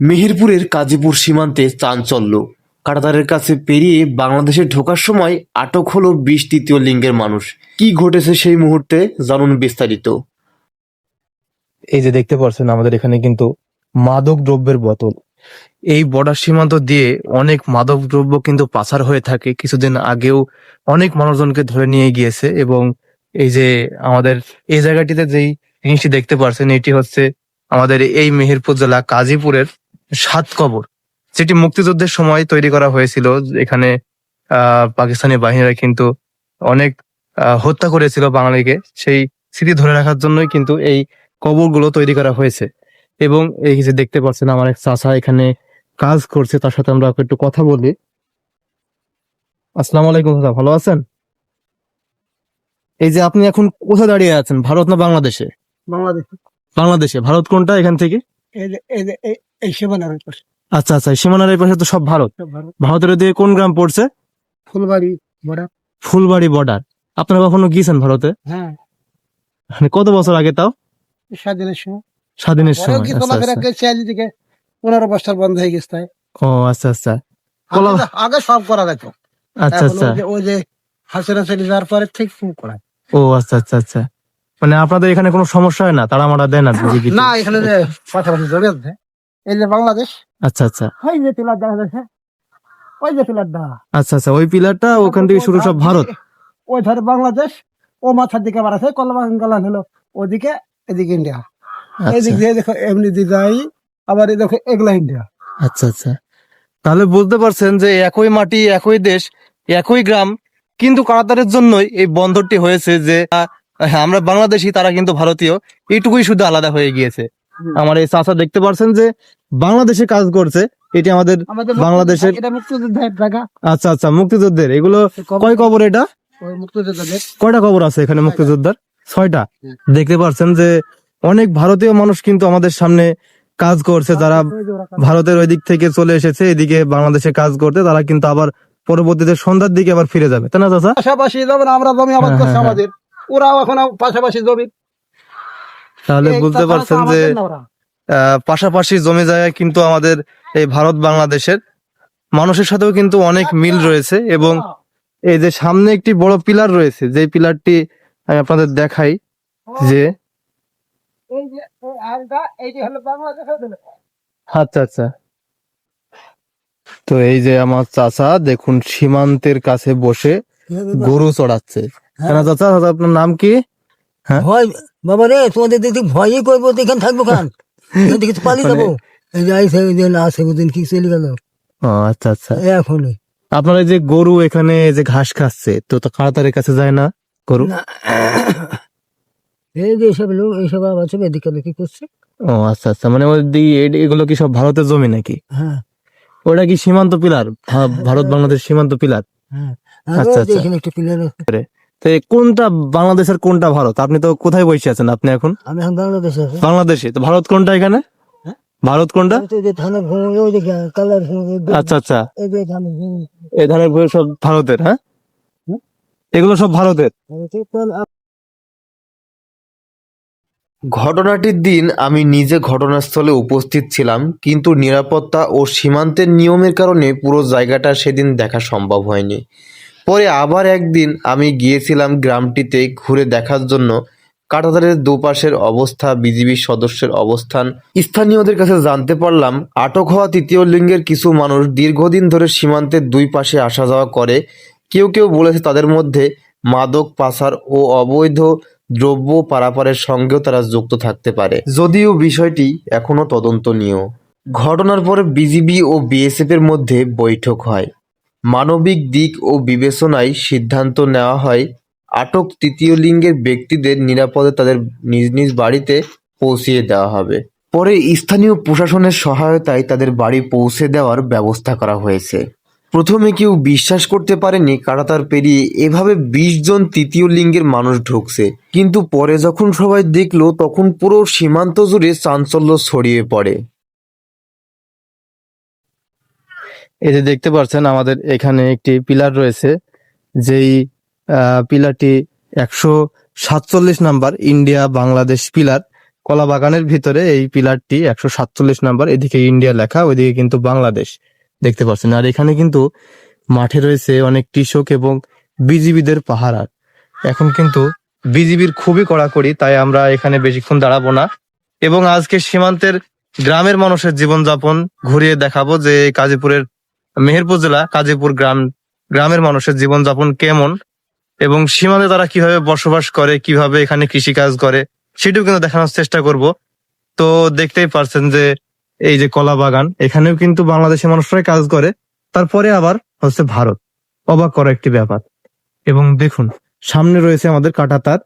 মেহেরপুরের কাজীপুর সীমান্তে চাঞ্চল্য। কাটাতারের কাছে পেরিয়ে বাংলাদেশে ঢোকার সময় আটক হলো বিশ তৃতীয় লিঙ্গের মানুষ। কি ঘটেছে সেই মুহূর্তে জানুন বিস্তারিত। এই যে দেখতে পাচ্ছেন, আমাদের এখানে কিন্তু মাদক দ্রব্যের বোতল। এই বর্ডার সীমান্ত দিয়ে অনেক মাদক দ্রব্য কিন্তু পাচার হয়ে থাকে। কিছুদিন আগেও অনেক মানুষজনকে ধরে নিয়ে গিয়েছে এবং এই যে আমাদের এই জায়গাটিতে যেই জিনিসটি দেখতে পাচ্ছেন, এটি হচ্ছে আমাদের এই মেহেরপুর জেলা কাজীপুরের সাত কবর। যেটি মুক্তিযুদ্ধের সময় তৈরি করা হয়েছিল। এখানে আহ পাকিস্তানি বাহিনীরা কিন্তু অনেক হত্যা করেছিল বাঙালিকে। সেই স্মৃতি ধরে রাখার জন্যই কিন্তু এই কবরগুলো তৈরি করা হয়েছে। এবং এই যে দেখতে পাচ্ছেন আমার এক চাচা এখানে কাজ করছে তার সাথে আমরা একটু কথা বলি। আসসালামু আলাইকুম চাচা ভালো আছেন? এই যে আপনি এখন কোথায় দাঁড়িয়ে আছেন ভারত না বাংলাদেশে? বাংলাদেশ। বাংলাদেশে। ভারত কোনটা এখান থেকে? এই সীমানার পাশে। আচ্ছা আচ্ছা সীমানার এই পাশে তো সব ভারত ভারতের দিকে কোন গ্রাম পড়ছে? ফুলবাড়ি বড়া ফুলবাড়ি বর্ডার আপনারা কখনো গিয়েছেন ভারতে? হ্যাঁ। মানে কত বছর আগে তাও? স্বাধীনের সময়। স্বাধীনের সময় কি আচ্ছা, আচ্ছা। পনেরো বছর বন্ধ হয়ে গেছে তাই। ও আচ্ছা আচ্ছা। আগে সব করা যেত। আচ্ছা আচ্ছা। ওই যে- হাসিনা চলে যাওয়ার পরে ঠিক করা। ও আচ্ছা আচ্ছা আচ্ছা। মানে আপনাদের এখানে কোনো সমস্যা হয় না? তারা মারা দেয় না না এখানে যে পাশাপাশি জড়িয়ে আছে। এই যে বাংলাদেশ। আচ্ছা আচ্ছা। ওই যে পিলার দেখা যাচ্ছে। ওই যে পিলার দেখা আচ্ছা আচ্ছা ওই পিলারটা ওখান থেকে শুরু সব ভারত? ওই ধারে বাংলাদেশ ও মাথার দিকে আছে কলবাঙ্গালান হলো। ওদিকে এদিকে ইন্ডিয়া। আচ্ছা। এদিক দিয়ে দেখো এমনি দিদাই আবার এই দেখো এগুলা ইন্ডিয়া। আচ্ছা আচ্ছা। তাহলে বুঝতে পারছেন যে একই মাটি একই দেশ একই গ্রাম কিন্তু কারাতারের জন্যই এই বন্দরটি হয়েছে যে আমরা বাংলাদেশি তারা কিন্তু ভারতীয়। এইটুকুই শুধু আলাদা হয়ে গিয়েছে। আমার এই চাচা দেখতে পারছেন যে বাংলাদেশে কাজ করছে এটি আমাদের বাংলাদেশের- আচ্ছা আচ্ছা মুক্তিযুদ্ধের। এগুলো কয় কবর এটা? কয়টা কবর আছে এখানে মুক্তিযোদ্ধার? ছয়টা। দেখতে পাচ্ছেন যে অনেক ভারতীয় মানুষ কিন্তু আমাদের সামনে কাজ করছে যারা ভারতের ওই দিক থেকে চলে এসেছে এদিকে বাংলাদেশে কাজ করতে তারা কিন্তু আবার পরবর্তীতে সন্ধ্যার দিকে আবার ফিরে যাবে। তাই না চাচা? পাশাপাশি যেমন আমরা জমি আবাদ হ্যাঁ, করছি হ্যাঁ, আমাদের। ওরাও এখন পাশাপাশি জমি। তাহলে বুঝতে পারছেন যে পাশাপাশি জমি জায়গায় কিন্তু আমাদের এই ভারত বাংলাদেশের মানুষের সাথেও কিন্তু অনেক মিল রয়েছে এবং এই যে সামনে একটি বড় পিলার রয়েছে যে পিলারটি আমি আপনাদের দেখাই যে। আচ্ছা আচ্ছা। তো এই যে আমার চাচা দেখুন সীমান্তের কাছে বসে গরু চড়াচ্ছে। কেন চাচা? চাচা, আপনার নাম কি? ভয় বাবা রে তোমাদের দিদি ভয়ই করব এখানে থাকব খান পালিয়ে যাব। এই যে আইসে ওই দিন আসে ওই কি চলে গেল? ও আচ্ছা আচ্ছা। এখন আপনার এই যে গরু এখানে যে ঘাস খাচ্ছে তো তো কাছে যায় না গরু? এই যে এসব লোক এইসব আবার সব এদিকে কি করছে। ও আচ্ছা আচ্ছা। মানে ওই এগুলো কি সব ভারতের জমি নাকি? হ্যাঁ। ওটা কি সীমান্ত পিলার? ভারত বাংলাদেশ সীমান্ত পিলার? হ্যাঁ। আচ্ছা, আচ্ছা। একটা পিলার আছে। তো কোনটা বাংলাদেশের কোনটা ভারত? আপনি তো কোথায় বসে আছেন? আপনি এখন? আমি এখন বাংলাদেশে আছি। বাংলাদেশে। তো ভারত কোনটা এখানে? হ্যাঁ? ভারত কোনটা? এই যে ধানের ভূমি ওই যে কালার আচ্ছা আচ্ছা। এই যে ধানের ভূমি এই ধরনের বই সব ভারতের হ্যাঁ? হুম? এগুলো সব ভারতের? তাহলে ঘটনাটির দিন আমি নিজে ঘটনাস্থলে উপস্থিত ছিলাম কিন্তু নিরাপত্তা ও সীমান্তের নিয়মের কারণে পুরো জায়গাটা সেদিন দেখা সম্ভব হয়নি। পরে আবার একদিন আমি গিয়েছিলাম গ্রামটিতে ঘুরে দেখার জন্য। কাটাতারের দুপাশের অবস্থা, বিজিবির সদস্যের অবস্থান, স্থানীয়দের কাছে জানতে পারলাম, আটক হওয়া তৃতীয় লিঙ্গের কিছু মানুষ দীর্ঘদিন ধরে সীমান্তের দুই পাশে আসা যাওয়া করে। কেউ কেউ বলেছে তাদের মধ্যে মাদক, পাচার ও অবৈধ দ্রব্য পারাপারের সঙ্গেও তারা যুক্ত থাকতে পারে। যদিও বিষয়টি এখনও তদন্তনীয়। ঘটনার পরে বিজিবি ও বিএসএফ এর মধ্যে বৈঠক হয়। মানবিক দিক ও বিবেচনায় সিদ্ধান্ত নেওয়া হয়। আটক তৃতীয় লিঙ্গের ব্যক্তিদের নিরাপদে তাদের নিজ নিজ বাড়িতে পৌঁছিয়ে দেওয়া হবে। পরে স্থানীয় প্রশাসনের সহায়তায় তাদের বাড়ি পৌঁছে দেওয়ার ব্যবস্থা করা হয়েছে। প্রথমে কেউ বিশ্বাস করতে পারেনি কাটাতার পেরিয়ে এভাবে বিশ জন তৃতীয় লিঙ্গের মানুষ ঢুকছে। কিন্তু পরে যখন সবাই দেখল, তখন পুরো সীমান্ত জুড়ে চাঞ্চল্য ছড়িয়ে পড়ে। এই যে দেখতে পাচ্ছেন, আমাদের এখানে একটি পিলার রয়েছে। যেই পিলারটি একশো সাতচল্লিশ নাম্বার ইন্ডিয়া বাংলাদেশ পিলার। কলা বাগানের ভিতরে এই পিলারটি একশো সাতচল্লিশ নাম্বার, এদিকে ইন্ডিয়া লেখা, ওইদিকে কিন্তু বাংলাদেশ দেখতে পাচ্ছেন। আর এখানে কিন্তু মাঠে রয়েছে অনেক কৃষক এবং বিজিবিদের পাহারা। এখন কিন্তু বিজিবির খুবই কড়াকড়ি, তাই আমরা এখানে বেশিক্ষণ দাঁড়াবো না। এবং আজকে সীমান্তের গ্রামের মানুষের জীবনযাপন ঘুরিয়ে দেখাবো যে কাজীপুরের মেহেরপুর জেলা কাজীপুর গ্রাম, গ্রামের মানুষের জীবনযাপন কেমন এবং সীমান্তে তারা কীভাবে বসবাস করে, কীভাবে এখানে কৃষিকাজ করে, সেটাও কিন্তু দেখানোর চেষ্টা করব। তো দেখতেই পারছেন যে এই যে কলা বাগান, এখানেও কিন্তু বাংলাদেশের মানুষরাই কাজ করে, তারপরে আবার হচ্ছে ভারত। অবাক করা একটি ব্যাপার। এবং দেখুন, সামনে রয়েছে আমাদের কাটাতার,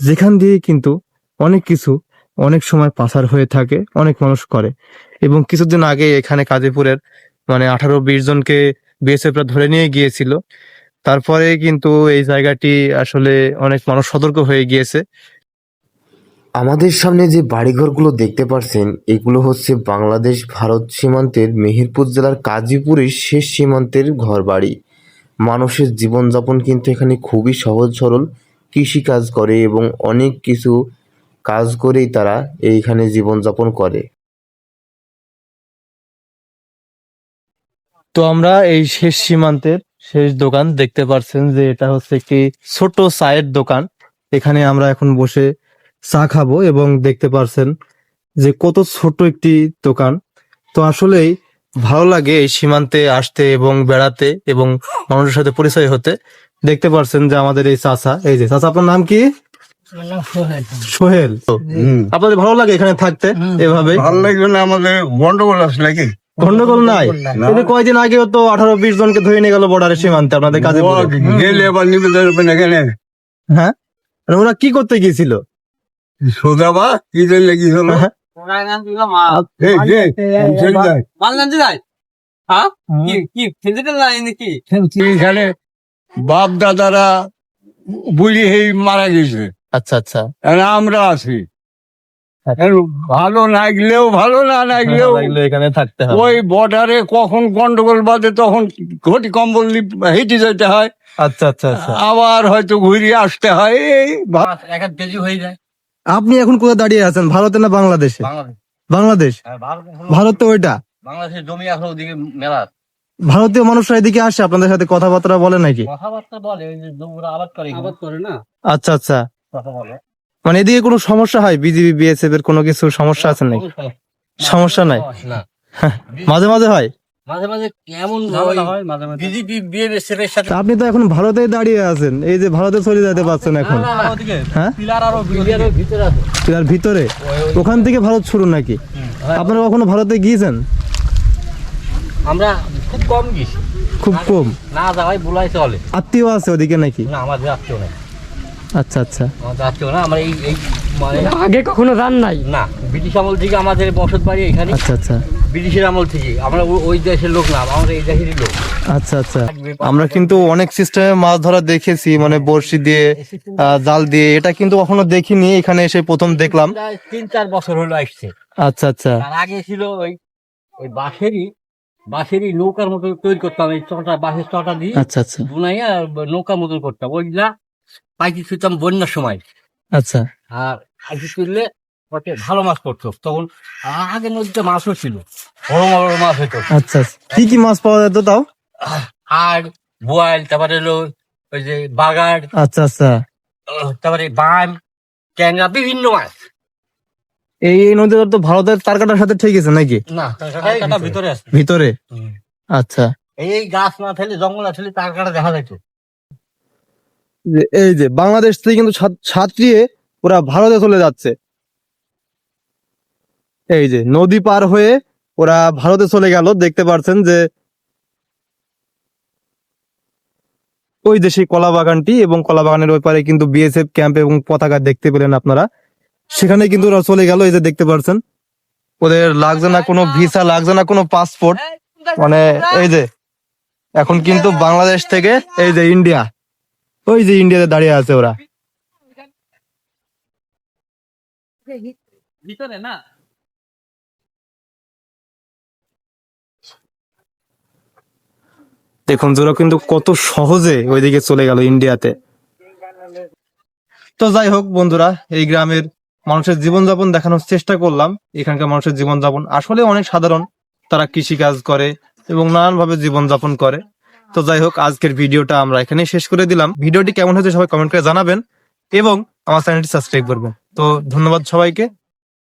যেখান দিয়ে কিন্তু অনেক কিছু অনেক সময় পাচার হয়ে থাকে, অনেক মানুষ করে। এবং কিছুদিন আগে এখানে কাজীপুরের মানে আঠারো বিশ জনকে বিএসএফরা ধরে নিয়ে গিয়েছিল। তারপরে কিন্তু এই জায়গাটি আসলে অনেক মানুষ সতর্ক হয়ে গিয়েছে। আমাদের সামনে যে বাড়িঘরগুলো দেখতে পারছেন, এগুলো হচ্ছে বাংলাদেশ ভারত সীমান্তের মেহেরপুর জেলার কাজীপুরের শেষ সীমান্তের ঘরবাড়ি। মানুষের জীবনযাপন কিন্তু এখানে খুবই সহজ সরল। কৃষিকাজ করে এবং অনেক কিছু কাজ করেই তারা এইখানে জীবনযাপন করে। তো আমরা এই শেষ সীমান্তের শেষ দোকান দেখতে পারছেন যে এটা হচ্ছে একটি ছোট চায়ের দোকান। এখানে আমরা এখন বসে চা খাব এবং দেখতে পারছেন যে কত ছোট একটি দোকান। তো আসলেই ভালো লাগে এই সীমান্তে আসতে এবং বেড়াতে এবং মানুষের সাথে পরিচয় হতে। দেখতে পারছেন যে আমাদের এই চাচা এই যে চাচা আপনার নাম কি? সোহেল। তো আপনাদের ভালো লাগে এখানে থাকতে এভাবে ভালো লাগবে না আমাদের গন্ডগোল আছে নাকি? গন্ডগোল নাই? কিন্তু কয়েকদিন আগেও তো আঠারো বিশ জনকে ধরে নিয়ে গেল বর্ডারের সীমান্তে আপনাদের কাজে গেলে না কেন হ্যাঁ? আর ওরা কি করতে গিয়েছিল? সোজা বা কি জন্য কি হলো? এই যে চলে যায়। এখানে বাপ দাদারা বুড়ি হয়ে মারা গেছে। আচ্ছা আচ্ছা। আর আমরা আছি। ভালো লাগলেও ভালো না লাগলেও লাগলে এখানে থাকতে হবে। ওই বর্ডারে কখন গন্ডগোল বাজে তখন ঘটি কম্বল হেঁটে যেতে হয়। আচ্ছা আচ্ছা আচ্ছা। আবার হয়তো ঘুরিয়ে আসতে হয়। এই ভা- আপনি এখন কোথায় দাঁড়িয়ে আছেন? ভারতে না বাংলাদেশে? বাংলাদেশ। ভারত তো ওইটা। বাংলাদেশের জমি আছে ওদিকে মেলা ভারতীয় মানুষরা এদিকে আসে আপনাদের সাথে কথাবার্তা বলে নাকি? কথাবার্তা বলে ওই যে জমিগুলো আবাদ করে আবাদ করে না? আচ্ছা আচ্ছা। কথা বলে। মানে এদিকে কোনো সমস্যা হয়? বিজিবি বিএসএফ এর কোনো কিছু সমস্যা আছে নাকি? সমস্যা নাই? না। মাঝে মাঝে হয়? মাঝে মাঝে কেমন হয়? মাঝে মাঝে। বিজেপি বিএসএফ এর সাথে তা আপনি তো এখন ভারতেই দাঁড়িয়ে আছেন। এই যে ভারতে চলে যেতে পারছেন এখন। হ্যাঁ? পিলার ভিতরে। তার ভিতরে ওখান থেকে ভারত শুরু নাকি? আপনারা কখনো ভারতে গিয়েছেন? আমরা খুব কম গেছি খুব কম। না যাওয়াই বুলাই চলে। আত্মীয় আছে ওদিকে নাকি? না আমাদের যাচ্ছেও না আচ্ছা আচ্ছা। যাচ্ছেও না আমরা এই এই মানে আগে কখনো রান নাই। না ব্রিটিশ আমল থেকে আমাদের বসত বাড়ি এখানে। আচ্ছা আচ্ছা। ব্রিটিশের আমল থেকে। আমরা ওই দেশের লোক না আমরা এই দেশেরই লোক। আচ্ছা আচ্ছা। আমরা কিন্তু অনেক সিস্টেমে মাছ ধরা দেখেছি মানে বড়শি দিয়ে আহ, জাল দিয়ে। এটা কিন্তু কখনো দেখিনি এখানে এসে প্রথম দেখলাম। তিন চার বছর হলো আসছে। আচ্ছা আচ্ছা। আগে ছিল ওই ওই বাঁশেরই বাঁশেরই নৌকার মতো তৈরি করতাম এই চটা বাঁশের চটা দিয়ে। আচ্ছা আচ্ছা। বুনাইয়া নৌকার মতন করতাম। ওইগুলা পাইকি ছুঁতাম বন্যার সময়। আচ্ছা। আর পাইকি তুললে ওতে ভালো মাছ পড়তো। তখন আগে নদীতে মাছও ছিল বড় বড় মাছ হইতো। আচ্ছা আচ্ছা। কি কি মাছ পাওয়া যেত তাও? আর বোয়াল তারপরে হলো ওই যে বাগার আচ্ছা আচ্ছা। তারপরে বান ট্যাংরা বিভিন্ন মাছ। এই নদীটা তো ভারতের তারকাটার সাথে ঠিক আছে নাকি? না তার ভিতরে। আছে। ভিতরে? আচ্ছা। এই গাছ না থাকলে জঙ্গল না থাকলে তার কাটা দেখা যাইতো। যে, এই যে, বাংলাদেশ থেকে কিন্তু ছাত- ছাত্রিয়ে ওরা ভারতে চলে যাচ্ছে। এই যে, নদী পার হয়ে ওরা ভারতে চলে গেল, দেখতে পারছেন যে ওই যে সেই কলা বাগানটি এবং কলা বাগানের ওই পারে কিন্তু বিএসএফ ক্যাম্প এবং পতাকা দেখতে পেলেন আপনারা। সেখানে কিন্তু ওরা চলে গেল, এই যে দেখতে পারছেন। ওদের লাগছে না কোনো ভিসা, লাগছে না কোনো পাসপোর্ট মানে এই যে, এখন কিন্তু বাংলাদেশ থেকে, এই যে ইন্ডিয়া ওই যে ইন্ডিয়াতে দাঁড়িয়ে আছে ওরা। ভিতরে না? দেখুন ওরা কিন্তু কত সহজে ওইদিকে চলে গেল ইন্ডিয়াতে তো যাই হোক বন্ধুরা এই গ্রামের মানুষের জীবনযাপন দেখানোর চেষ্টা করলাম। এখানকার মানুষের জীবনযাপন আসলে অনেক সাধারণ। তারা কৃষি কাজ করে এবং নানানভাবে জীবনযাপন করে। তো যাই হোক, আজকের ভিডিওটা আমরা এখানে শেষ করে দিলাম। ভিডিওটি কেমন হয়েছে সবাই কমেন্ট করে জানাবেন এবং আমার চ্যানেলটি সাবস্ক্রাইব করবেন। তো ধন্যবাদ সবাইকে।